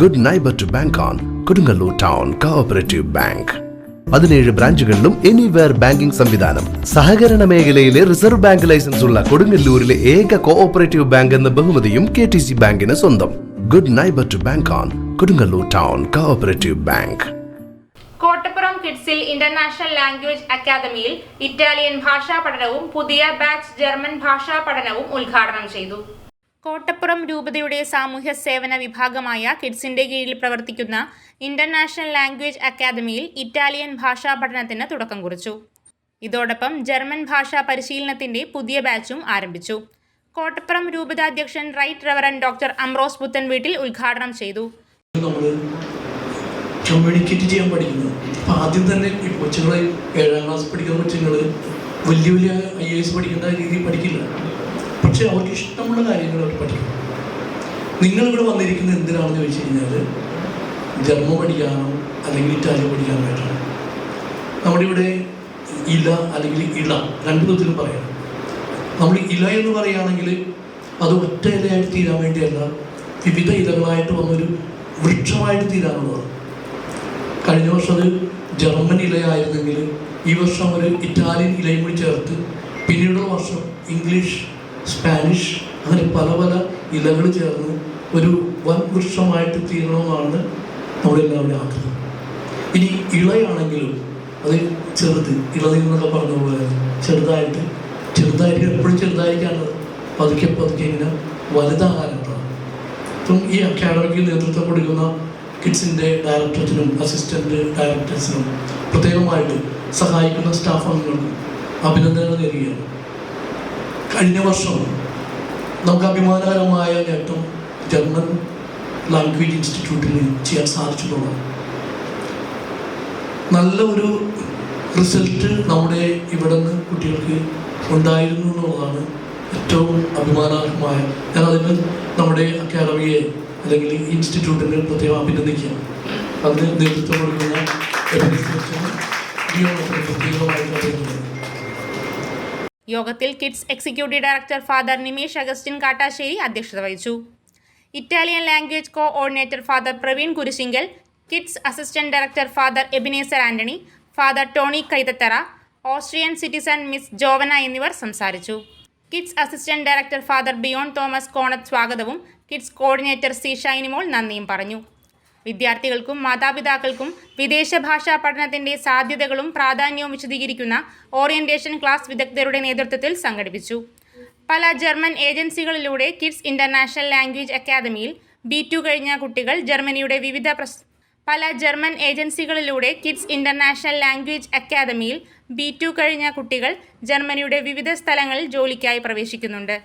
Good neighbour to bank on Kodungallur town cooperative bank പതിനേഴ് ബ്രാഞ്ചുകളിലും anywhere banking സംവിധാനം. സഹകരണ മേഖലയിലെ റിസർവ് ബാങ്ക് ലൈസൻസ് ഉള്ള കൊടുങ്ങല്ലൂരിലെ ഏക കോഓപ്പറേറ്റീവ് ബാങ്ക് എന്ന ബഹുമതിയും കെ ടി സി ബാങ്കിന് സ്വന്തം. Good neighbour to bank on Kodungallur town cooperative bank Kottappuram കിഡ്സിൽ international language അക്കാദമിയിൽ ഇറ്റാലിയൻ ഭാഷാ പഠനവും പുതിയ ബാച്ച് ജർമ്മൻ ഭാഷാ പഠനവും ഉദ്ഘാടനം ചെയ്തു. കോട്ടപ്പുറം രൂപതയുടെ സാമൂഹ്യ സേവന വിഭാഗമായ കിഡ്സിന്റെ കീഴിൽ പ്രവർത്തിക്കുന്ന ഇന്റർനാഷണൽ ലാംഗ്വേജ് അക്കാദമിയിൽ ഇറ്റാലിയൻ ഭാഷാ പഠനത്തിന് തുടക്കം കുറിച്ചു. ഇതോടൊപ്പം ജർമ്മൻ ഭാഷാ പരിശീലനത്തിന്റെ പുതിയ ബാച്ചും ആരംഭിച്ചു. Kottappuram രൂപതാധ്യക്ഷൻ right reverend doctor Ambrose Puthenveettil ഉദ്ഘാടനം ചെയ്തു. കമ്മ്യൂണിക്കേറ്റ് ചെയ്യാൻ പഠിക്കുന്നത് അപ്പം ആദ്യം തന്നെ ഈ കൊച്ചുങ്ങൾ ഏഴാം ക്ലാസ് പഠിക്കുന്ന കൊച്ചുങ്ങൾ വലിയ വലിയ ഐ എ എസ് പഠിക്കുന്ന രീതിയിൽ പഠിക്കില്ല. പക്ഷെ അവർക്ക് ഇഷ്ടമുള്ള കാര്യങ്ങൾ അവർ പഠിക്കും നിങ്ങളിവിടെ വന്നിരിക്കുന്നത് എന്തിനാണെന്ന് ചോദിച്ചു കഴിഞ്ഞാൽ ജർമ്മ പഠിക്കാനോ അല്ലെങ്കിൽ ഇറ്റാലിയൻ പഠിക്കാനായിട്ടാണ്. നമ്മുടെ ഇവിടെ ഇല അല്ലെങ്കിൽ ഇള രണ്ടു വിധത്തിലും പറയാം. നമ്മൾ ഇല എന്ന് പറയുകയാണെങ്കിൽ അത് ഒറ്റ ഇലയായിട്ട് തീരാൻ വേണ്ടിയല്ല വിവിധ ഇലകളായിട്ട് വന്നൊരു വൃക്ഷമായിട്ട് തീരാനുള്ളതാണ്. കഴിഞ്ഞ വർഷം അത് ജർമ്മൻ ഇലയായിരുന്നെങ്കിൽ ഈ വർഷം ഒരു ഇറ്റാലിയൻ ഇലയും കൂടി ചേർത്ത് പിന്നീടുള്ള വർഷം ഇംഗ്ലീഷ് സ്പാനിഷ് അങ്ങനെ പല പല ഇലകൾ ചേർന്ന് ഒരു വൻ വൃക്ഷമായിട്ട് തീരണമെന്നാണ് നമ്മളെല്ലാവരും ആഗ്രഹം. ഇനി ഇളയാണെങ്കിലും അത് ചെറുത് ഇളതിൽ നിന്നൊക്കെ പറഞ്ഞ പോലെ ചെറുതായിട്ട് ചെറുതായിട്ട് എപ്പോഴും ചെറുതായിരിക്കാനുള്ളത് പതുക്കെ പതുക്കെ ഇങ്ങനെ വലുതാകാനുള്ളതാണ് അപ്പം ഈ അക്കാഡമിക്ക് നേതൃത്വം കൊടുക്കുന്ന കിഡ്സിന്റെ ഡയറക്ടറേറ്റിനും അസിസ്റ്റന്റ് ഡയറക്ടേഴ്സിനും പ്രത്യേകമായിട്ട് സഹായിക്കുന്ന സ്റ്റാഫ് അംഗങ്ങൾക്കും അഭിനന്ദനങ്ങൾ നേരുകയാണ്. കഴിഞ്ഞ വർഷം നമുക്ക് അഭിമാനകരമായ നേട്ടം ജർമ്മൻ ലാംഗ്വേജ് ഇൻസ്റ്റിറ്റ്യൂട്ടിന് ചെയ്യാൻ സാധിച്ചിട്ടുള്ളത്. നല്ല ഒരു റിസൾട്ട് നമ്മുടെ ഇവിടെ നിന്ന് കുട്ടികൾക്ക് ഉണ്ടായിരുന്നു എന്നുള്ളതാണ് ഏറ്റവും അഭിമാനാർഹമായ. ഞാൻ അതിന് നമ്മുടെ അക്കാദമിയെ അല്ലെങ്കിൽ ഇൻസ്റ്റിറ്റ്യൂട്ടിനെ പ്രത്യേകം അഭിനന്ദിക്കുക അതിന് നേതൃത്വം കൊടുക്കുന്ന പ്രത്യേകമായി യോഗത്തിൽ KIDS executive director father Nimesh Augustine Kattassery അധ്യക്ഷത വഹിച്ചു. Italian language coordinator father Praveen Kurisinkal KIDS assistant director father Ebenezer Antony father Tony Kaithathara Austrian citizen miss Jovana എന്നിവർ സംസാരിച്ചു. KIDS assistant director father Biyon Thomas Konath സ്വാഗതവും kids coordinator C Shinymol നന്ദിയും പറഞ്ഞു. വിദ്യാർത്ഥികൾക്കും മാതാപിതാക്കൾക്കും വിദേശ ഭാഷാ പഠനത്തിന്റെ സാധ്യതകളും പ്രാധാന്യവും വിശദീകരിക്കുന്ന ഓറിയന്റേഷൻ ക്ലാസ് വിദഗ്ധരുടെ നേതൃത്വത്തിൽ സംഘടിപ്പിച്ചു. പല ജർമ്മൻ ഏജൻസികളിലൂടെ കിഡ്സ് ഇന്റർനാഷണൽ ലാംഗ്വേജ് അക്കാദമിയിൽ ബി ടു കഴിഞ്ഞ കുട്ടികൾ ജർമ്മനിയുടെ വിവിധ പ്രസ് പല ജർമ്മൻ ഏജൻസികളിലൂടെ കിഡ്സ് ഇന്റർനാഷണൽ ലാംഗ്വേജ് അക്കാദമിയിൽ ബി ടു കഴിഞ്ഞ കുട്ടികൾ ജർമ്മനിയുടെ വിവിധ സ്ഥലങ്ങളിൽ ജോലിക്കായി പ്രവേശിക്കുന്നുണ്ട്.